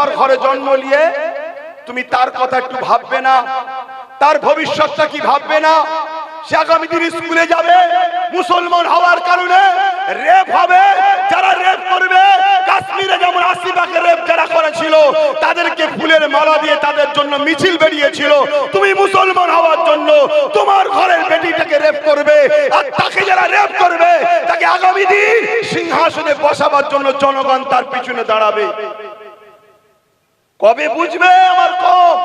তোমার ঘরে জন্ম নিয়ে তুমি তার কথা একটু ভাববে না, তার ভবিষ্যৎটা কি ভাববে না, সে আগামী দিন স্কুলে যাবে, মুসলমান হওয়ার কারণে রেপ হবে, যারা রেপ করবে, কাশ্মীরে যেমন আশিবাকে রেপ যারা করেছিল, তাদেরকে ফুলের মালা দিয়ে তাদের জন্য মিছিল বেরিয়েছিল, তুমি মুসলমান হওয়ার জন্য তোমার ঘরের বেটিটাকে রেপ করবে, আর তাকে যারা রেপ করবে, তাকে আগামী দিন সিংহাসনে বসাবার জন্য জনগণ তার পিছনে দাঁড়াবে। কবে বুঝবে আমার কম?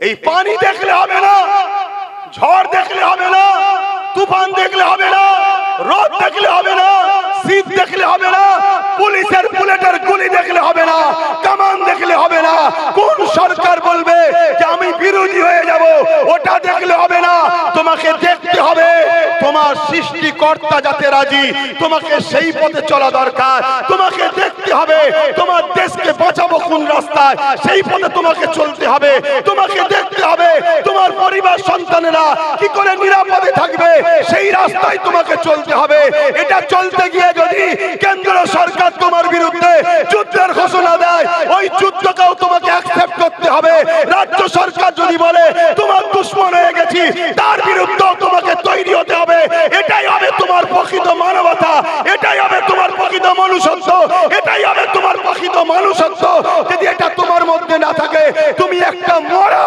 এই পানি দেখলে হবে না, ঝড় দেখলে হবে না, তুফান দেখলে হবে না, রোদ দেখলে হবে না, শীত দেখলে হবে না পুলিশের বুলেটের গুলি দেখলে হবে না, কামান দেখলে হবে না। কোন সরকার বলবে যে আমি বিরোধী হয়ে যাব? ওটা দেখলে হবে না। তোমাকে দেখতে হবে। তোমার সৃষ্টিকর্তা যাতে রাজি, তোমাকে সেই পথে চলা দরকার। তোমাকে দেখতে হবে, তোমার দেশকে বাঁচাবো কোন রাস্তায়, সেই পথে তোমাকে চলতে হবে। তোমাকে দেখতে হবে তোমার পরিবার সন্তানেরা কি করে নিরাপদে থাকবে? সেই রাস্তায় তোমাকে চলতে হবে। এটা চলতে গিয়ে যদি কেন্দ্র সরকার তোমার বিরুদ্ধে যুদ্ধের ঘোষণা দেয় ওই যুদ্ধকেও তোমাকে অ্যাকসেপ্ট করতে হবে রাজ্য সরকার যদি বলে তোমার দুশ্মন হয়ে গেছি তার বিরুদ্ধেও তোমাকে তৈরি হতে হবে এটাই হবে তোমার প্রকৃত মানবতা এটাই হবে তোমার প্রকৃত মনুষ্যত্ব এটাই হবে তোমার প্রকৃত মানুষত্ব যদি এটা তোমার মধ্যে না থাকে তুমি একটা মরা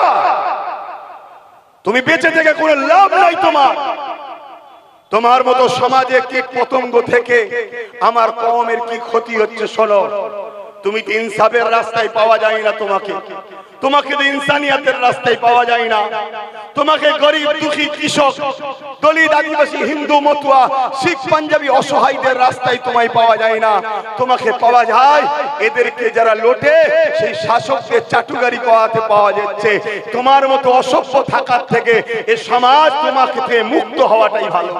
বেঁচে থেকে কোনো লাভ নাই তোমার। তোমার মতো সমাজে কি পতঙ্গ থেকে আমার কমের কি ক্ষতি হচ্ছে, শোনো। তুমি তো ইনসাফের রাস্তায় পাওয়া যায় না তোমাকে। তোমাকে তো ইনসানিয়াতের রাস্তায় পাওয়া যায় না। তোমাকে গরিব, দুঃখী, কৃষক, দলিত, আদিবাসী, হিন্দু, মতুয়া, শিখ, পাঞ্জাবি, অসহায়দের রাস্তায় তোমায় পাওয়া যায় না। তোমাকে পাওয়া যায় এদেরকে যারা লোটে, সেই শাসকদের চাটুগারি করাতে পাওয়া যাচ্ছে। তোমার মতো অসভ্য থাকার থেকে এ সমাজ তোমাকে মুক্ত হওয়াটাই ভালো।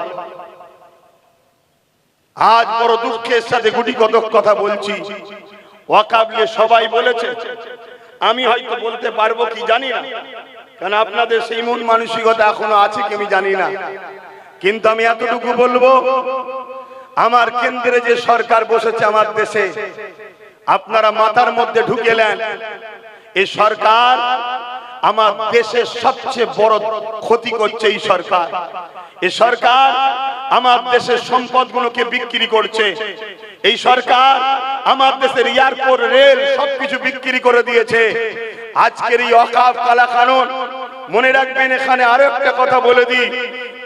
আজ বড় দুঃখের সাথে গুটি কতক কথা বলছি। ওয়াকাবলে সবাই বলেছে। আমি হয়তো বলতে পারব কি জানি না। কারণ আপনাদের সেই মন মানসিকতা এখনও আছে কি আমি জানি না। কিন্তু আমি এতটুকু বলব, আমার কেন্দ্রে যে সরকার বসেছে আমার দেশে, আপনারা মাথার মধ্যে ঢুকেলেন এই সরকার আমার দেশের সবচেয়ে বড় ক্ষতি করছে এই সরকার। এই সরকার আমার দেশের সম্পদগুলোকে বিক্রি করছে। এই সরকার আমার দেশের এয়ারপোর্ট রেল সবকিছু বিক্রি করে দিয়েছে। আজকের এই অকাপ কালা কানুন মনে রাখবেন এখানে আরও একটা কথা বলে দিই।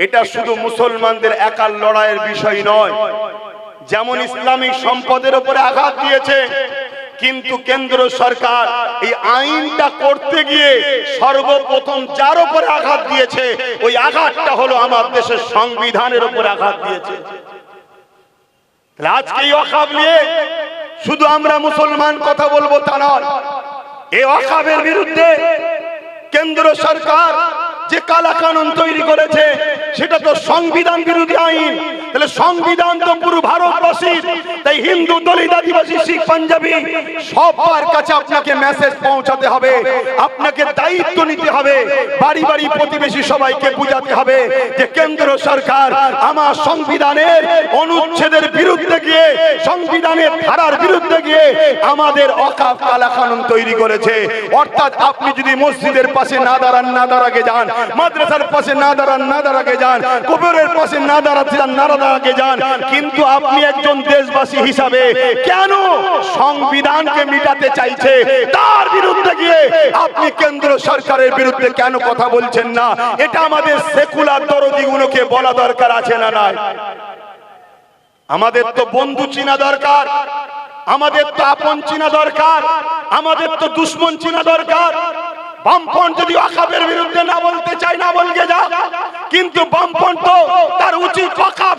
এটা শুধু মুসলমানদের একার লড়াইয়ের বিষয় নয়। যেমন ইসলামিক সম্পদের উপরে আঘাত দিয়েছে, কিন্তু কেন্দ্র সরকার এই আইনটা করতে গিয়ে সর্বপ্রথম যার উপরে আঘাত দিয়েছে, ওই আঘাতটা হলো আমার দেশের সংবিধানের উপরে আঘাত দিয়েছে। তাহলে আজকে এই অকাব নিয়ে শুধু আমরা মুসলমান কথা বলব তা নয়। এই অকাবের বিরুদ্ধে কেন্দ্র সরকার যে কালা কানুন তৈরি করেছে, সেটা তো সংবিধান বিরোধী আইন। তাহলে সংবিধান তো পুরো ভারতবাসীর তাই হিন্দু দলিত আদিবাসী, শিখ, পাঞ্জাবি সবার কাছে আপনাকে মেসেজ পৌঁছাতে হবে। আপনাকে দায়িত্ব নিতে হবে। বাড়ি বাড়ি প্রতিবেশী সবাইকে বুঝাতে হবে যে কেন্দ্র সরকার আমার সংবিধানের অনুচ্ছেদের বিরুদ্ধে গিয়ে, সংবিধানের ধারার বিরুদ্ধে গিয়ে আমাদের অকাপ কালা কানুন তৈরি করেছে। অর্থাৎ আপনি যদি মসজিদের পাশে না দাঁড়ান, না দাঁড়াকে যান, মাদ্রাসার পাশে না দাঁড়ান, না দাঁড়াকে যান কুকুরের পাশে না দাঁড়াতে যান না দাঁড়াকে যান, কিন্তু আপনি একজন দেশবাসী হিসাবে কেন সংবিধানকে মিটাতে চাইছে? তার বিরুদ্ধে গিয়ে আপনি কেন্দ্র সরকারের বিরুদ্ধে কেন কথা বলছেন না? এটা আমাদের সেকুলার দরদিগুলোকে বলা দরকার আছে না নাই? আমাদের তো বন্ধু চিনা দরকার, আমাদের তো আপন চিনা দরকার, আমাদের তো দুশ্মন চিনা দরকার বামপন যদি অকাবের বিরুদ্ধে না বলতে চায়, না বলকে যা। কিন্তু বামপন তো তার উচিত অকাব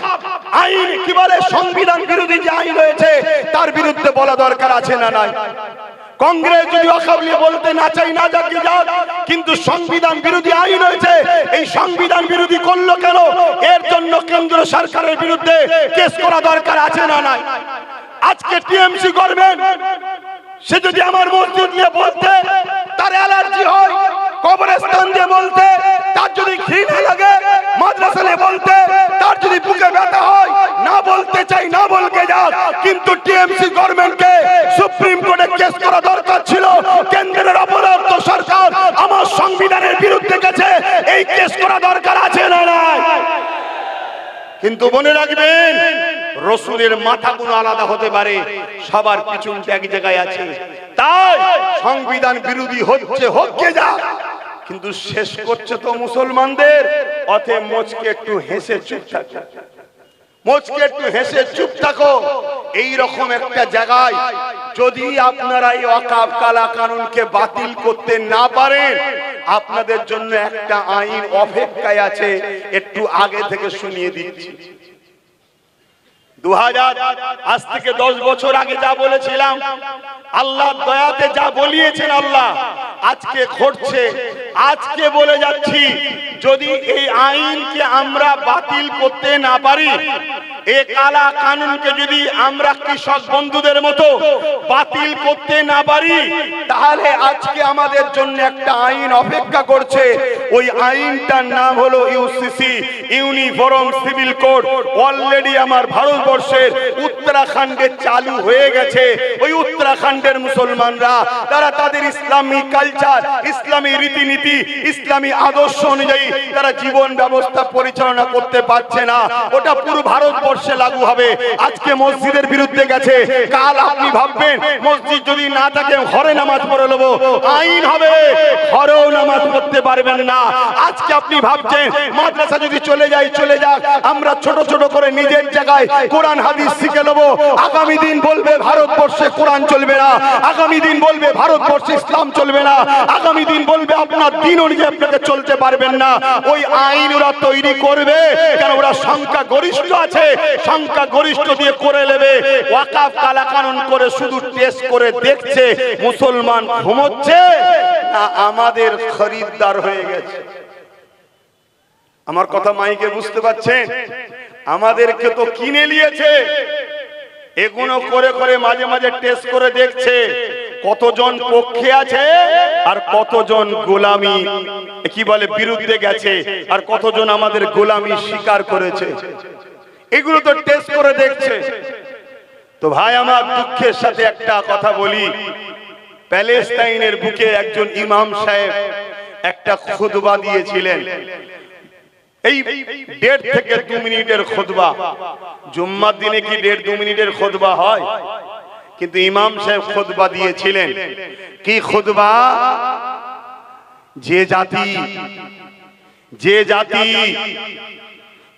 আইন কি বলে? সংবিধান বিরোধী যে আইন রয়েছে, তার বিরুদ্ধে বলা দরকার আছে না নাই? কংগ্রেস যদি অকাবলি বলতে না চাই না যাকে যাক। কিন্তু সংবিধান বিরোধী আইন হয়েছে এই সংবিধান বিরোধী করল কেন? এর জন্য কেন্দ্র সরকারের বিরুদ্ধে কেস করা দরকার আছে না নাই? আজকে টিএমসি করবেন সে যদি আমার মসজিদ নিয়ে বলতে তার অ্যালার্জি হয়। কবরস্থান দিয়ে বলতে, তার যদি ঘৃণা লাগে মাদ্রাসালে বলতে, তার যদি বুকে ব্যথা হয়, না বলতে চাই, না বলকে যাও কিন্তু টিএমসি গভর্নমেন্টকে সুপ্রিম কোর্টে কেস করা দরকার ছিল। কেন্দ্রের অপরাধ সরকার আমার সংবিধানের বিরুদ্ধে গেছে, এই কেস করা দরকার আছে। মনে রাখবেন, রসুলের মাথা মাথাগুলো আলাদা হতে পারে, সবার পিছনটা এক জায়গায় আছে। তাই সংবিধান বিরোধী হচ্ছে হচ্ছে যা। কিন্তু শেষ করছে তো মুসলমানদের, অতএব মোচকে একটু হেসে চুপ থাকে। মোচকে একটু হেসে চুপ থাকো। এই রকম একটা জায়গায় যদি আপনারা এই অকাব কালা কানুনকে বাতিল করতে না পারেন আপনাদের জন্য একটা আইন অপেক্ষায় আছে, একটু আগে থেকে শুনিয়ে দিচ্ছি। দু আজ থেকে দশ বছর আগে যা বলেছিলাম, আল্লাহ দয়াতে যা বলিয়েছেন আল্লাহ, আজকে ঘটছে। আজকে বলে যাচ্ছি, যদি এই আইনকে আমরা বাতিল করতে না পারি এ কালা কানুনকে যদি আমরা কৃষক বন্ধুদের মতো বাতিল করতে না পারি, তাহলে আজকে আমাদের জন্য একটা আইন অপেক্ষা করছে। ওই আইনটার নাম হলো UCC uniform civil code already আমার ভারতবর্ষের উত্তরাখণ্ডে চালু হয়ে গেছে। ওই উত্তরাখণ্ডের মুসলমানরা, তারা তাদের ইসলামী কালচার, ইসলামী রীতিনীতি, ইসলামী আদর্শ অনুযায়ী তারা জীবন ব্যবস্থা পরিচালনা করতে পারছে না। ওটা পুরো ভারতবর্ষে লাগু হবে। আজকে মসজিদের বিরুদ্ধে গেছে। কাল আপনি ভাববেন, মসজিদ যদি না থাকে ঘরে নামাজ পড়ে নেব। আইন হবে। ঘরেও নামাজ পড়তে পারবেন না। আজকে আপনি ভাবছেন, মাদ্রাসা যদি চলে যায়, চলে যাক। আমরা ছোট ছোট করে নিজের জায়গায় কোরআন, হাদিস শিখে নেব। আগামী দিন বলবে, ভারতবর্ষে কোরআন চলবে না। আগামী দিন বলবে, ভারতবর্ষে ইসলাম চলবে না। আগামী দিন বলবে, আপনার দিন অনুযায়ী আপনাকে চলতে পারবেন না। ওই আইন ওরা তৈরি করবে, কেন ওরা সংখ্যা গরিষ্ঠ আছে। সংখ্যা গরিষ্ঠ দিয়ে করে নেবে। ওয়াকাফ কালা কানুন করে শুধু টেস্ট করে দেখছে, মুসলমান ঘুমোচ্ছে না আমাদের খরিদ্দার হয়ে গেছে। আমার কথা মাইকে বুঝতে পারছেন? আমাদেরকে তো কিনে নিয়েছে। এগুলো করে করে মাঝে মাঝে টেস্ট করে দেখছে, কতজন পক্ষে আছে আর কতজন গোলামি, কি বলে, বিরুদ্ধে গেছে, আর কতজন আমাদের গোলামি স্বীকার করেছে। এগুলো তো টেস্ট করে দেখছে। তো ভাই, আমার দুঃখের সাথে একটা কথা বলি। প্যালেস্তাইনের বুকে একজন ইমাম সাহেব একটা খুদবা দিয়েছিলেন। এই দেড় থেকে দু মিনিটের খোদবা জুম্মার দিনে কি দেড় দু মিনিটের খোদবা হয়? কিন্তু ইমাম সাহেব খোদবা দিয়েছিলেন। কি খোদবা যে জাতি যে জাতি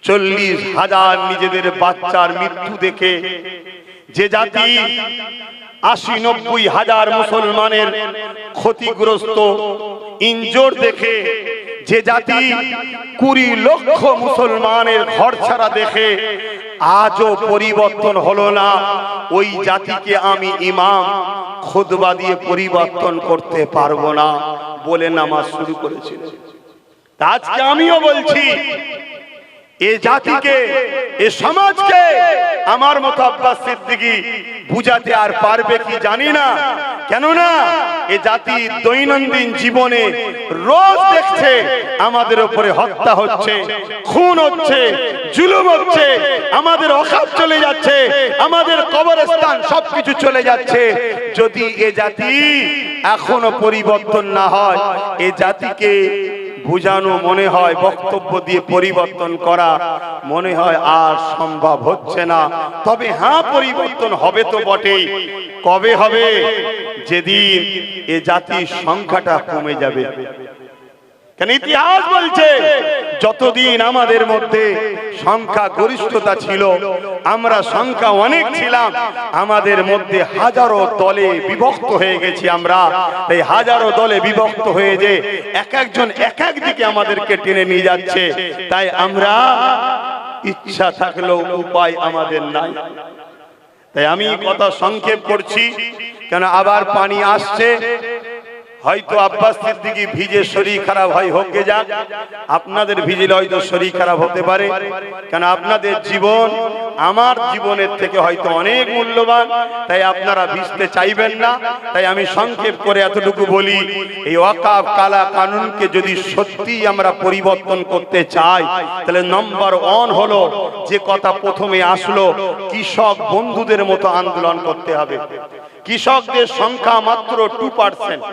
চল্লিশ হাজার নিজেদের বাচ্চার মৃত্যু দেখে যে জাতি আশি নব্বই হাজার মুসলমানের ক্ষতিগ্রস্ত ইঞ্জোর দেখে যে জাতি কুড়ি লক্ষ মুসলমানের ঘর ছাড়া দেখে আজও পরিবর্তন হলো না, ওই জাতিকে আমি ইমাম খুদবা দিয়ে পরিবর্তন করতে পারব না বলে নামাজ শুরু করেছিল। আজকে আমিও বলছি এ জাতিকে, এ সমাজকে আমার মতো আব্বাস সিদ্দিকী বুঝাতে আর পারবে কি জানি না। কেননা এ জাতি দৈনন্দিন জীবনে রোজ দেখছে আমাদের উপরে হত্যা হচ্ছে, খুন হচ্ছে, জুলুম হচ্ছে, আমাদের অখাপ চলে যাচ্ছে, আমাদের কবরস্থান সবকিছু চলে যাচ্ছে। যদি এ জাতি এখনও পরিবর্তন না হয়, এ জাতিকে বুঝানো মনে হয় বক্তব্য দিয়ে পরিবর্তন করা। মনে হয় আর সম্ভব হচ্ছে না। তবে হ্যাঁ পরিবর্তন হবে তো বটেই। কবে হবে? যেদিন এ জাতির সংখ্যাটা কমে যাবে। কেন ইতিহাস বলছে? যতদিন আমাদের মধ্যে সংখ্যা গরিষ্ঠতা ছিল, আমরা সংখ্যা অনেক ছিলাম, আমাদের মধ্যে হাজারো দলে বিভক্ত হয়ে গেছি আমরা। এই হাজারো দলে বিভক্ত হয়ে যে এক একজন এক এক দিকে আমাদেরকে টেনে নিয়ে যাচ্ছে, তাই আমরা ইচ্ছা থাকলেও উপায় আমাদের নাই। তাই আমি কথা সংক্ষেপ করছি, কেন আবার পানি আসছে হয়তো আব্বাস সিদ্দিকি ভিজে শরীর খারাপ হয়, হোক যাক। আপনাদের ভিজলে হয়তো শরীর খারাপ হতে পারে। কেন আপনাদের জীবন আমার জীবনের থেকে হয়তো অনেক মূল্যবান, তাই আপনারা ভিজতে চাইবেন না। তাই আমি সংক্ষেপ করে এতটুকু বলি, এই ওয়াকাব কালা কানুনকে যদি সত্যি আমরা পরিবর্তন করতে চাই, তাহলে নম্বর ওয়ান হলো যে কথা প্রথমে আসলো, কৃষক বন্ধুদের মতো আন্দোলন করতে হবে। কৃষকদের সংখ্যা মাত্র টু পার্সেন্ট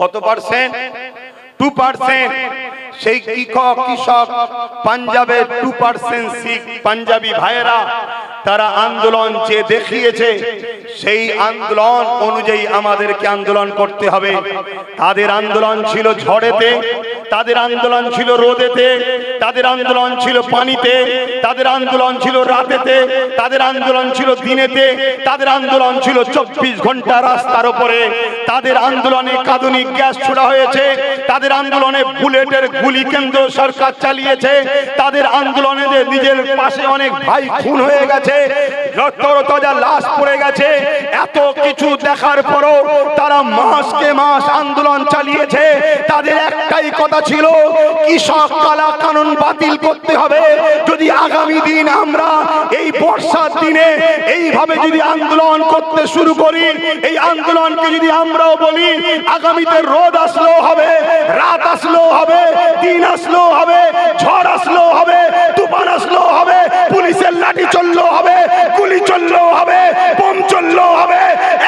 কত পার্সেন্ট? টু পার্সেন্ট সেই কৃষক কৃষক, পাঞ্জাবের টু পার্সেন্ট শিখ, পাঞ্জাবি ভাইয়েরা, তারা আন্দোলন যে দেখিয়েছে, সেই আন্দোলন অনুযায়ী আমাদেরকে আন্দোলন করতে হবে। তাদের আন্দোলন ছিল ঝড়েতে, তাদের আন্দোলন ছিল রোদেতে, তাদের আন্দোলন ছিল পানিতে, তাদের আন্দোলন ছিল রাতেতে, তাদের আন্দোলন ছিল দিনেতে, তাদের আন্দোলন ছিল চব্বিশ ঘণ্টা রাস্তার উপরে। তাদের আন্দোলনে কাঁদুনিক গ্যাস ছোড়া হয়েছে, তাদের আন্দোলনে বুলেটের গুলি কেন্দ্র সরকার চালিয়েছে, তাদের আন্দোলনে নিজের পাশে অনেক ভাই খুন হয়ে গেছে লাশ পড়ে গেছে, এত কিছু দেখার পরও তারা মাসকে মাস আন্দোলন চালিয়েছে, তাদের একটাই কথা ছিল, কৃষক কালা কানুন বাতিল করতে হবে। যদি আগামী দিন আমরা এই বর্ষার দিনে এইভাবে যদি আন্দোলন করতে শুরু করি, এই আন্দোলনকে যদি আমরাও বলি, আগামীতে রোদ আসলেও হবে, রাত আসলেও হবে, দিন আসলেও হবে, ঝড় আসলেও হবে, তুফান আসলেও হবে, পুলিশের লাঠি চললেও হবে, গুলি চললেও হবে, বোম চললেও হবে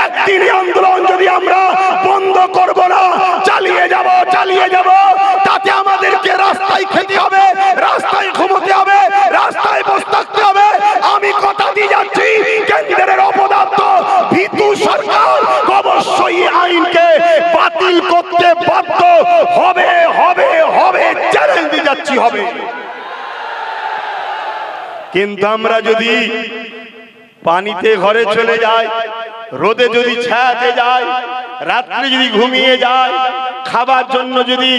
একদিনই আন্দোলন যদি আমরা বন্ধ করব না চালিয়ে যাব চালিয়ে যাব তাতে আমাদেরকে রাস্তায় খেতে হবে রাস্তায় ঘুমোতে হবে রাস্তায় বসে থাকতে হবে আমি কথা দিয়ে যাচ্ছি কেন্দ্রের অপদার্থ ভীতু সরকার অবশ্যই এই আইনকে বাতিল করতে বাধ্য হবে হবে হবে চ্যালেঞ্জ দিয়ে যাচ্ছি হবে কিন্তু আমরা যদি পানিতে ঘরে চলে যাই, রোদে যদি ছায়াতে যায় রাত্রে যদি ঘুমিয়ে যায়, খাবার জন্য যদি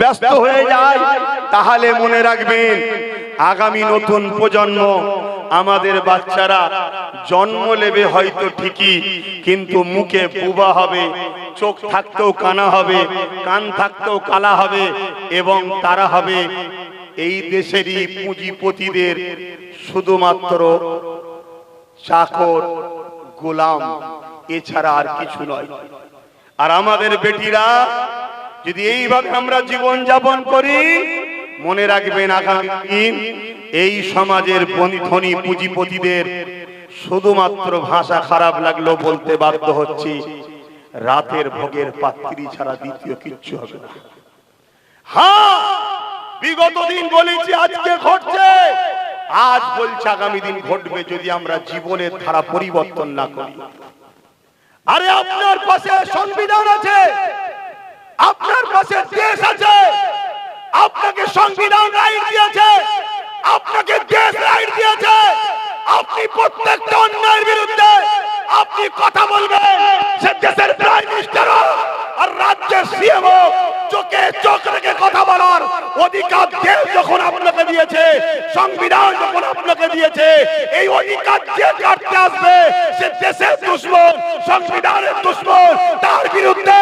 ব্যস্ত হয়ে যায় তাহলে মনে রাখবেন আগামী নতুন প্রজন্ম আমাদের বাচ্চারা জন্ম নেবে হয়তো ঠিকই, কিন্তু মুখে বুবা হবে, চোখ থাকতেও কানা হবে, কান থাকতেও কালা হবে, এবং তারা হবে এই দেশেরই পুঁজিপতিদের শুধুমাত্র চাকর, গোলাম, এছাড়া আর কিছু নয়। আর আমাদের বেটিরা, যদি এইভাবে আমরা জীবন যাপন করি, মনে রাখবেন আগামী এই সমাজের ধনী পুঁজিপতিদের শুধুমাত্র ভাষা খারাপ লাগল বলতে বাধ্য হচ্ছি, রাতের ভোগের পাত্রী ছাড়া দ্বিতীয় কিচ্ছু হবে না। হ্যাঁ! বিগত দিন বলেছি, আজকে ঘটছে। আজ বলছে আগামী দিন ঘটবে যদি আমরা জীবনের ধারা পরিবর্তন না করি। আরে আপনার পাশে সংবিধান আছে। আপনার পাশে দেশ আছে। আপনাকে সংবিধান রাইট দিয়েছে আপনাকে দেশ রাইট দিয়েছে আপনি প্রত্যেকটা অন্যায়ের বিরুদ্ধে আপনি কথা বলবেন সে দেশের প্রাইম মিনিস্টার আর রাজ্যের সিএম চোখে চোখ রেখে কথা বলার অধিকার দেশ যখন আপনাকে দিয়েছে, সংবিধান যখন আপনাকে দিয়েছে, এই অধিকার যে কাটতে আসবে, সে দেশের দুশ্মন, সংবিধানের দুশ্মন, তার বিরুদ্ধে